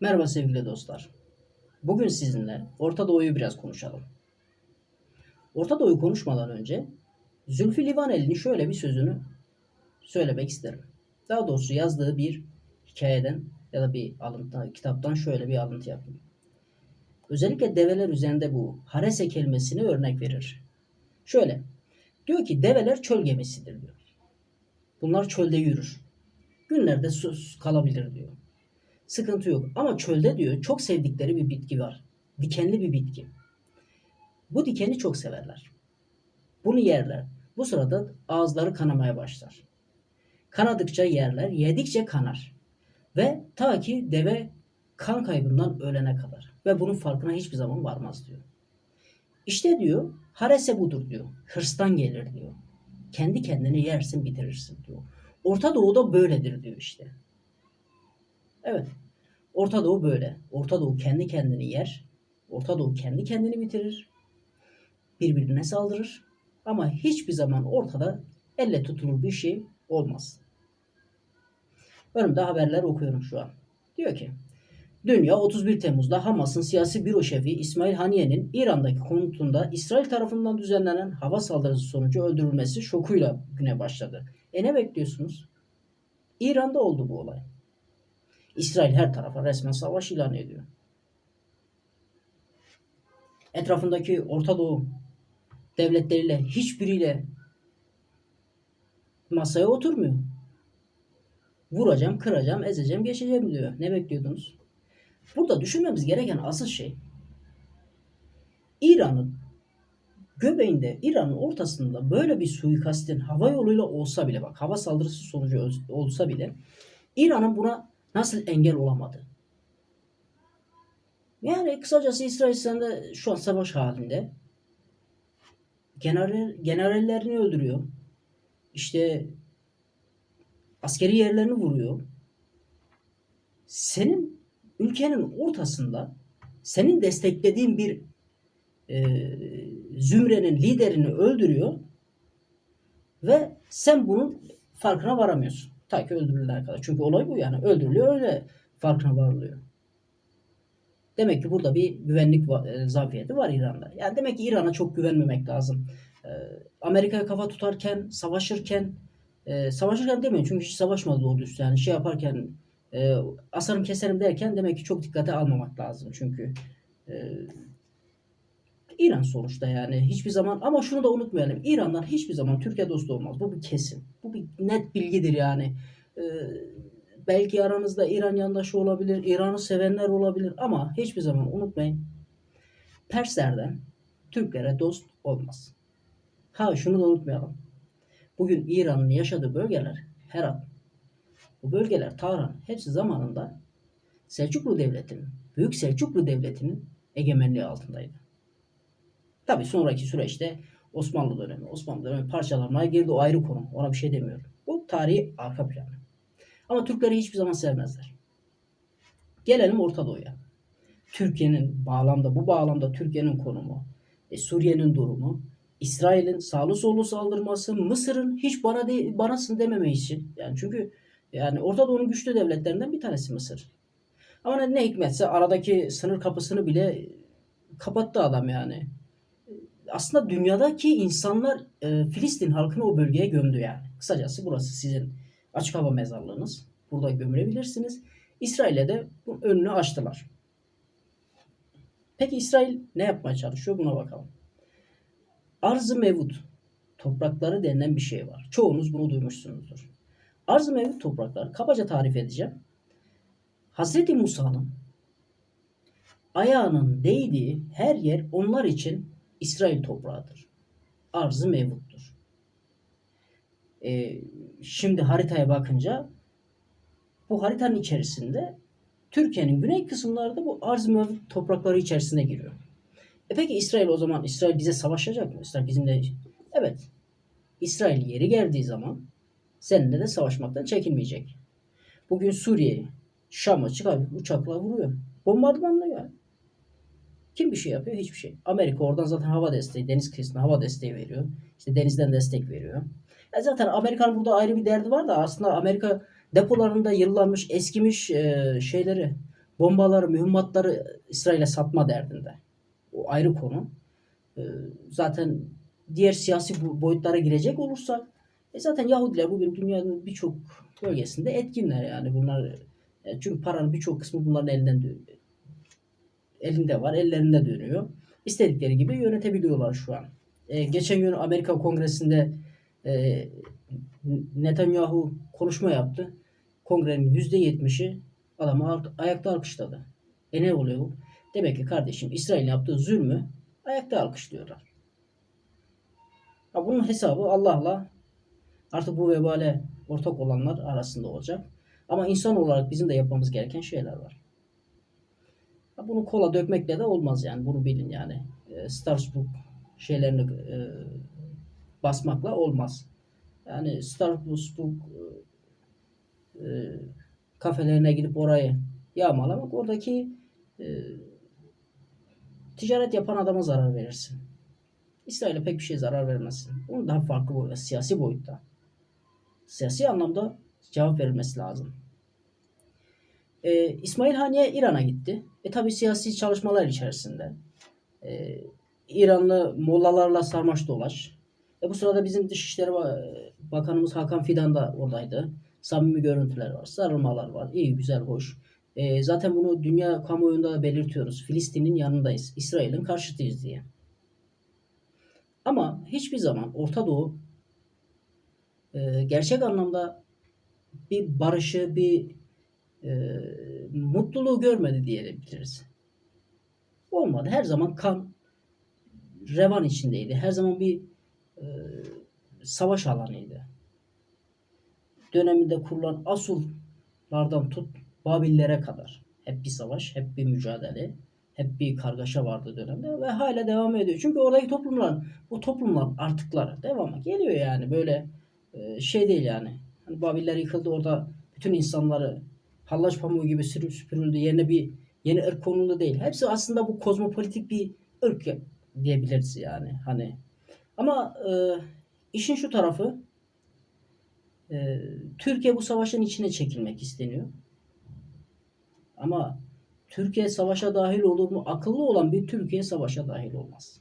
Merhaba sevgili dostlar. Bugün sizinle Orta Doğu'yu biraz konuşalım. Orta Doğu'yu konuşmadan önce Zülfü Livaneli'nin şöyle bir sözünü söylemek isterim. Daha doğrusu yazdığı bir hikayeden ya da bir alıntı, kitaptan şöyle bir alıntı yapayım. Özellikle develer üzerinde bu harese kelimesini örnek verir. Şöyle, diyor ki develer çöl gemisidir diyor. Bunlar çölde yürür. Günlerde sus kalabilir diyor. Sıkıntı yok. Ama çölde diyor çok sevdikleri bir bitki var. Dikenli bir bitki. Bu dikeni çok severler. Bunu yerler. Bu sırada ağızları kanamaya başlar. Kanadıkça yerler, yedikçe kanar. Ve ta ki deve kan kaybından ölene kadar. Ve bunun farkına hiçbir zaman varmaz diyor. İşte diyor, harese budur diyor. Hırstan gelir diyor. Kendi kendini yersin bitirirsin diyor. Orta Doğu'da böyledir diyor işte. Evet. Orta Doğu böyle. Orta Doğu kendi kendini yer. Orta Doğu kendi kendini bitirir. Birbirine saldırır. Ama hiçbir zaman ortada elle tutulur bir şey olmaz. Önümde haberler okuyorum şu an. Diyor ki Dünya 31 Temmuz'da Hamas'ın siyasi büro şefi İsmail Haniye'nin İran'daki konutunda İsrail tarafından düzenlenen hava saldırısı sonucu öldürülmesi şokuyla güne başladı. E ne bekliyorsunuz? İran'da oldu bu olay. İsrail her tarafa resmen savaş ilan ediyor. Etrafındaki Orta Doğu devletleriyle hiçbiriyle masaya oturmuyor. Vuracağım, kıracağım, ezeceğim, geçeceğim diyor. Ne bekliyordunuz? Burada düşünmemiz gereken asıl şey İran'ın göbeğinde, İran'ın ortasında böyle bir suikastin hava yoluyla olsa bile bak hava saldırısı sonucu olsa bile İran'ın buna nasıl engel olamadı? Yani kısacası İsrail İslam'da şu an savaş halinde. General, generallerini öldürüyor. İşte askeri yerlerini vuruyor. Senin ülkenin ortasında senin desteklediğin bir e, zümrenin liderini öldürüyor ve sen bunun farkına varamıyorsun. Ta ki öldürülene kadar. Çünkü olay bu yani. Öldürülüyor öyle farkına varılıyor. Demek ki burada bir güvenlik e, zafiyeti var İran'da. Yani demek ki İran'a çok güvenmemek lazım. E, Amerika'ya kafa tutarken, savaşırken, e, savaşırken demiyorum çünkü hiç savaşmadı doğru düz. Yani şey yaparken, e, asarım keserim derken demek ki çok dikkate almamak lazım. Çünkü e, İran sonuçta yani hiçbir zaman ama şunu da unutmayalım. İran'dan hiçbir zaman Türkiye dostu olmaz. Bu bir kesin. Bu bir net bilgidir yani. Ee, belki aranızda İran yandaşı olabilir, İran'ı sevenler olabilir ama hiçbir zaman unutmayın. Perslerden Türklere dost olmaz. Ha şunu da unutmayalım. Bugün İran'ın yaşadığı bölgeler Herat, bu bölgeler Tahran hepsi zamanında Selçuklu Devleti'nin, Büyük Selçuklu Devleti'nin egemenliği altındaydı. Tabi sonraki süreçte Osmanlı dönemi, Osmanlı dönemi parçalanmaya girdi. O ayrı konu. Ona bir şey demiyorum. Bu tarihi arka planı. Ama Türkleri hiçbir zaman sevmezler. Gelelim Orta Doğu'ya. Türkiye'nin bağlamda, bu bağlamda Türkiye'nin konumu, e, Suriye'nin durumu, İsrail'in sağlı sollu saldırması, Mısır'ın hiç bana de, banasın dememe için. Yani çünkü yani Orta Doğu'nun güçlü devletlerinden bir tanesi Mısır. Ama ne, ne hikmetse aradaki sınır kapısını bile kapattı adam yani aslında dünyadaki insanlar e, Filistin halkını o bölgeye gömdü yani. Kısacası burası sizin açık hava mezarlığınız. Burada gömülebilirsiniz. İsrail'e de bunun önünü açtılar. Peki İsrail ne yapmaya çalışıyor? Buna bakalım. Arz-ı mevut toprakları denilen bir şey var. Çoğunuz bunu duymuşsunuzdur. Arz-ı mevut toprakları kabaca tarif edeceğim. Hazreti Musa'nın ayağının değdiği her yer onlar için İsrail toprağıdır. Arzı mevuttur. Ee, şimdi haritaya bakınca bu haritanın içerisinde Türkiye'nin güney kısımları da bu arz mevut toprakları içerisine giriyor. E peki İsrail o zaman İsrail bize savaşacak mı? İsrail bizimle evet. İsrail yeri geldiği zaman seninle de savaşmaktan çekinmeyecek. Bugün Suriye Şam'a çıkar uçakla vuruyor. Bombardımanlıyor. Kim bir şey yapıyor? Hiçbir şey. Amerika oradan zaten hava desteği, deniz kıyısına hava desteği veriyor. İşte denizden destek veriyor. Ya zaten Amerika'nın burada ayrı bir derdi var da aslında Amerika depolarında yıllanmış, eskimiş e, şeyleri, bombaları, mühimmatları İsrail'e satma derdinde. O ayrı konu. Ee, zaten diğer siyasi boyutlara girecek olursak e zaten Yahudiler bugün dünyanın birçok bölgesinde etkinler yani bunlar e, çünkü paranın birçok kısmı bunların elinden. Elinde var, ellerinde dönüyor. İstedikleri gibi yönetebiliyorlar şu an. E, geçen gün Amerika Kongresi'nde e, Netanyahu konuşma yaptı. Kongrenin %70'i adamı ayakta alkışladı. E ne oluyor bu? Demek ki kardeşim İsrail'in yaptığı zulmü ayakta alkışlıyorlar. Ha bunun hesabı Allah'la artık bu vebale ortak olanlar arasında olacak. Ama insan olarak bizim de yapmamız gereken şeyler var. Bunu kola dökmekle de olmaz yani. Bunu bilin yani. E, Starbucks şeylerini e, basmakla olmaz. Yani Starbucks bu e, kafelerine gidip orayı yağmalamak oradaki e, ticaret yapan adama zarar verirsin. İsrail'e pek bir şey zarar vermezsin. Bunun daha farklı boyutta, siyasi boyutta. Siyasi anlamda cevap verilmesi lazım. E, İsmail Haniye İran'a gitti. E tabi siyasi çalışmalar içerisinde. E, İranlı mollalarla sarmaş dolaş. E bu sırada bizim Dışişleri Ba- Bakanımız Hakan Fidan da oradaydı. Samimi görüntüler var, sarılmalar var. İyi, güzel, hoş. E, zaten bunu dünya kamuoyunda da belirtiyoruz. Filistin'in yanındayız. İsrail'in karşıtıyız diye. Ama hiçbir zaman Orta Doğu e, gerçek anlamda bir barışı, bir e, mutluluğu görmedi diyebiliriz. Olmadı. Her zaman kan revan içindeydi. Her zaman bir e, savaş alanıydı. Döneminde kurulan Asurlardan tut Babillere kadar. Hep bir savaş, hep bir mücadele, hep bir kargaşa vardı dönemde ve hala devam ediyor. Çünkü oradaki toplumlar, bu toplumlar artıkları devamı geliyor yani böyle e, şey değil yani. Hani Babiller yıkıldı orada bütün insanları hallaç pamuğu gibi sürüp süpürüldü. Yerine bir yeni ırk konuldu değil. Hepsi aslında bu kozmopolitik bir ırk diyebiliriz yani. Hani ama e, işin şu tarafı e, Türkiye bu savaşın içine çekilmek isteniyor. Ama Türkiye savaşa dahil olur mu? Akıllı olan bir Türkiye savaşa dahil olmaz.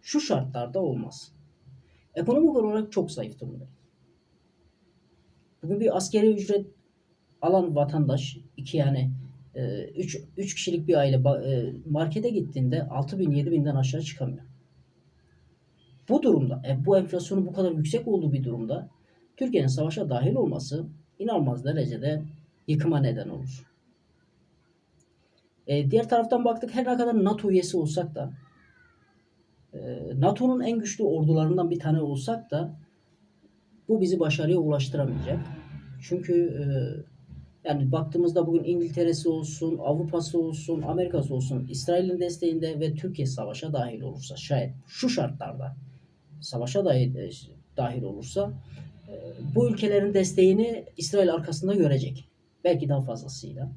Şu şartlarda olmaz. Ekonomik olarak çok zayıf durumdayız. Bugün bir askeri ücret alan vatandaş iki yani 3 3 kişilik bir aile e, markete gittiğinde 6 bin 7 binden aşağı çıkamıyor. Bu durumda e, bu enflasyonun bu kadar yüksek olduğu bir durumda Türkiye'nin savaşa dahil olması inanılmaz derecede yıkıma neden olur. E, diğer taraftan baktık her ne kadar NATO üyesi olsak da e, NATO'nun en güçlü ordularından bir tane olsak da bu bizi başarıya ulaştıramayacak. Çünkü e, yani baktığımızda bugün İngiltere'si olsun, Avrupa'sı olsun, Amerika'sı olsun İsrail'in desteğinde ve Türkiye savaşa dahil olursa şayet şu şartlarda savaşa dahil, e, dahil olursa e, bu ülkelerin desteğini İsrail arkasında görecek. Belki daha fazlasıyla.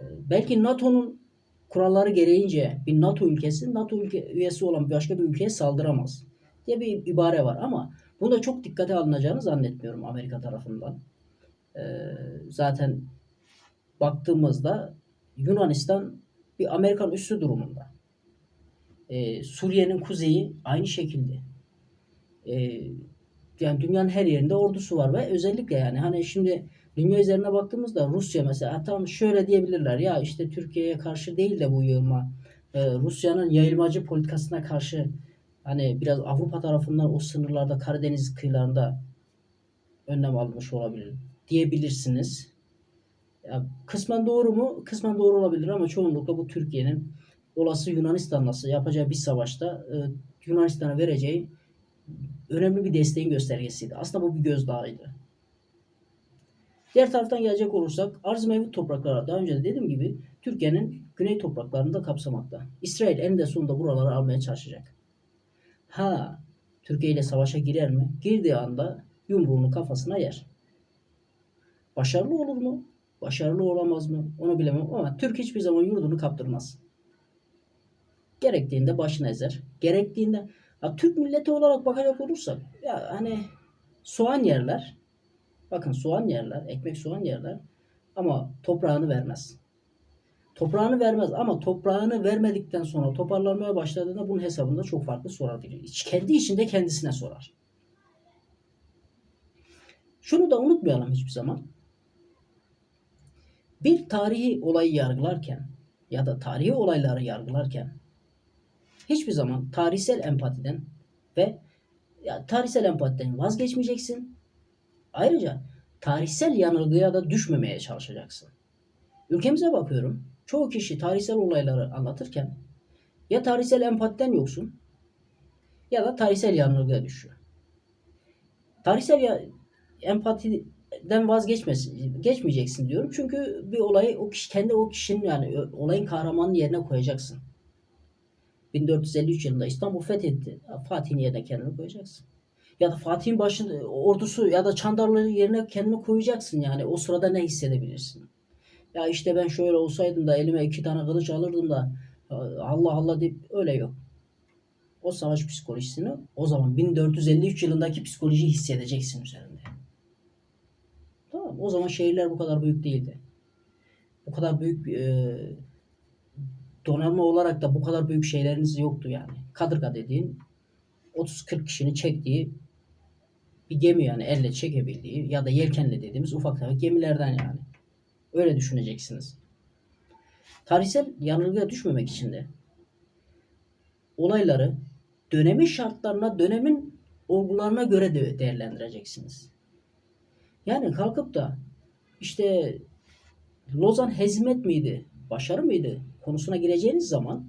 E, belki NATO'nun kuralları gereğince bir NATO ülkesi NATO ülke, üyesi olan başka bir ülkeye saldıramaz diye bir ibare var ama bunda çok dikkate alınacağını zannetmiyorum Amerika tarafından. Ee, zaten baktığımızda Yunanistan bir Amerikan üssü durumunda. Ee, Suriye'nin kuzeyi aynı şekilde. Ee, yani dünyanın her yerinde ordusu var ve özellikle yani hani şimdi dünya üzerine baktığımızda Rusya mesela tam şöyle diyebilirler ya işte Türkiye'ye karşı değil de bu yığılma e, Rusya'nın yayılmacı politikasına karşı hani biraz Avrupa tarafından o sınırlarda Karadeniz kıyılarında önlem almış olabilir diyebilirsiniz. Ya, kısmen doğru mu? Kısmen doğru olabilir ama çoğunlukla bu Türkiye'nin olası Yunanistan'la yapacağı bir savaşta e, Yunanistan'a vereceği önemli bir desteğin göstergesiydi. Aslında bu bir gözdağıydı. Diğer taraftan gelecek olursak arz mevcut topraklara daha önce de dediğim gibi Türkiye'nin güney topraklarını da kapsamakta. İsrail eninde sonunda buraları almaya çalışacak. Ha Türkiye ile savaşa girer mi? Girdiği anda yumruğunu kafasına yer. Başarılı olur mu? Başarılı olamaz mı? Onu bilemem ama Türk hiçbir zaman yurdunu kaptırmaz. Gerektiğinde başını ezer. Gerektiğinde ya Türk milleti olarak bakacak olursak ya hani soğan yerler. Bakın soğan yerler, ekmek soğan yerler ama toprağını vermez. Toprağını vermez ama toprağını vermedikten sonra toparlanmaya başladığında bunun hesabında çok farklı sorabilir. Kendi içinde kendisine sorar. Şunu da unutmayalım hiçbir zaman. Bir tarihi olayı yargılarken ya da tarihi olayları yargılarken hiçbir zaman tarihsel empatiden ve ya, tarihsel empatiden vazgeçmeyeceksin. Ayrıca tarihsel yanılgıya da düşmemeye çalışacaksın. Ülkemize bakıyorum. Çoğu kişi tarihsel olayları anlatırken ya tarihsel empatiden yoksun ya da tarihsel yanılgıya düşüyor. Tarihsel ya, empatiden vazgeçmesin, geçmeyeceksin diyorum. Çünkü bir olayı o kişi kendi o kişinin yani olayın kahramanının yerine koyacaksın. 1453 yılında İstanbul fethetti. Fatih'in yerine kendini koyacaksın. Ya da Fatih'in başı ordusu ya da Çandarlı yerine kendini koyacaksın yani. O sırada ne hissedebilirsin? Ya işte ben şöyle olsaydım da elime iki tane kılıç alırdım da Allah Allah deyip öyle yok. O savaş psikolojisini o zaman 1453 yılındaki psikolojiyi hissedeceksin üzerinde. Tamam O zaman şehirler bu kadar büyük değildi. Bu kadar büyük e, donanma olarak da bu kadar büyük şeyleriniz yoktu yani. Kadırga dediğin 30-40 kişinin çektiği bir gemi yani elle çekebildiği ya da yelkenli dediğimiz ufak tefek gemilerden yani. Öyle düşüneceksiniz. Tarihsel yanılgıya düşmemek için de olayları dönemin şartlarına, dönemin olgularına göre de değerlendireceksiniz. Yani kalkıp da işte Lozan hezmet miydi, başarı mıydı konusuna gireceğiniz zaman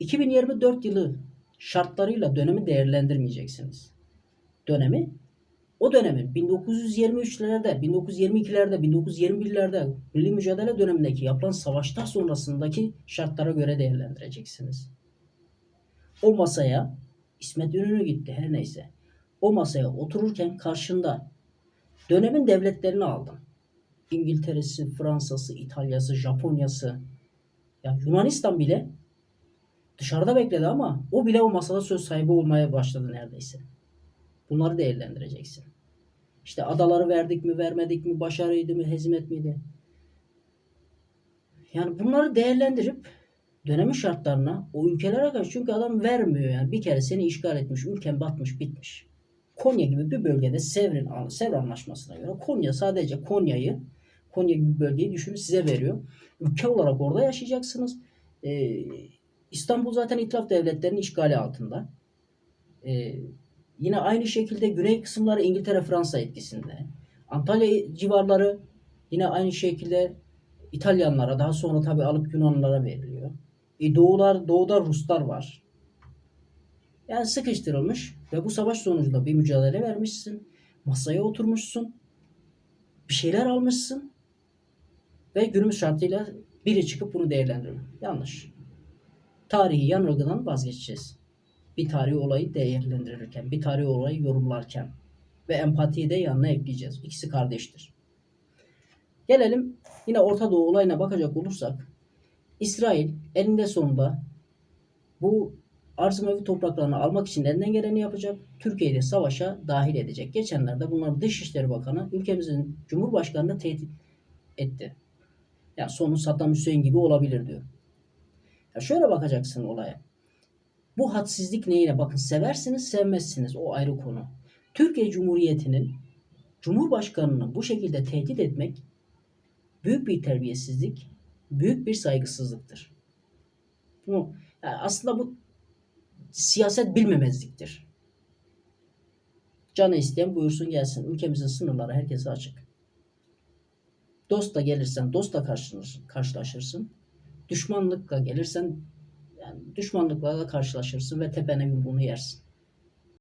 2024 yılı şartlarıyla dönemi değerlendirmeyeceksiniz. Dönemi o dönemin 1923'lerde, 1922'lerde, 1921'lerde milli mücadele dönemindeki yapılan savaşlar sonrasındaki şartlara göre değerlendireceksiniz. O masaya İsmet İnönü gitti her neyse. O masaya otururken karşında dönemin devletlerini aldım. İngiltere'si, Fransa'sı, İtalya'sı, Japonya'sı. Ya Yunanistan bile dışarıda bekledi ama o bile o masada söz sahibi olmaya başladı neredeyse. Bunları değerlendireceksin. İşte adaları verdik mi, vermedik mi, başarıydı mı, hizmet miydi? Yani bunları değerlendirip dönemin şartlarına o ülkelere karşı çünkü adam vermiyor yani bir kere seni işgal etmiş, ülken batmış, bitmiş. Konya gibi bir bölgede Sevr'in Sevr Anlaşması'na göre Konya sadece Konya'yı Konya gibi bir bölgeyi düşünün size veriyor. Ülke olarak orada yaşayacaksınız. Ee, İstanbul zaten itilaf devletlerinin işgali altında. Ee, Yine aynı şekilde güney kısımları İngiltere Fransa etkisinde. Antalya civarları yine aynı şekilde İtalyanlara daha sonra tabi alıp Yunanlılara veriliyor. E doğular, doğuda Ruslar var. Yani sıkıştırılmış ve bu savaş sonucunda bir mücadele vermişsin. Masaya oturmuşsun. Bir şeyler almışsın. Ve günümüz şartıyla biri çıkıp bunu değerlendiriyor. Yanlış. Tarihi yanılgıdan vazgeçeceğiz bir tarihi olayı değerlendirirken, bir tarihi olayı yorumlarken ve empatiyi de yanına ekleyeceğiz. İkisi kardeştir. Gelelim yine Orta Doğu olayına bakacak olursak İsrail elinde sonunda bu arz mevi topraklarını almak için elinden geleni yapacak. Türkiye'yi de savaşa dahil edecek. Geçenlerde bunların Dışişleri Bakanı ülkemizin Cumhurbaşkanı'nı tehdit etti. Ya sonu Saddam Hüseyin gibi olabilir diyor. Ya şöyle bakacaksın olaya. Bu hadsizlik neyine? Bakın seversiniz sevmezsiniz o ayrı konu. Türkiye Cumhuriyeti'nin Cumhurbaşkanını bu şekilde tehdit etmek büyük bir terbiyesizlik, büyük bir saygısızlıktır. Bu, yani aslında bu siyaset bilmemezliktir. Canı isteyen buyursun gelsin. Ülkemizin sınırları herkese açık. Dostla gelirsen dostla karşılaşırsın. Düşmanlıkla gelirsen yani düşmanlıklarla karşılaşırsın ve tepene yumruğunu yersin.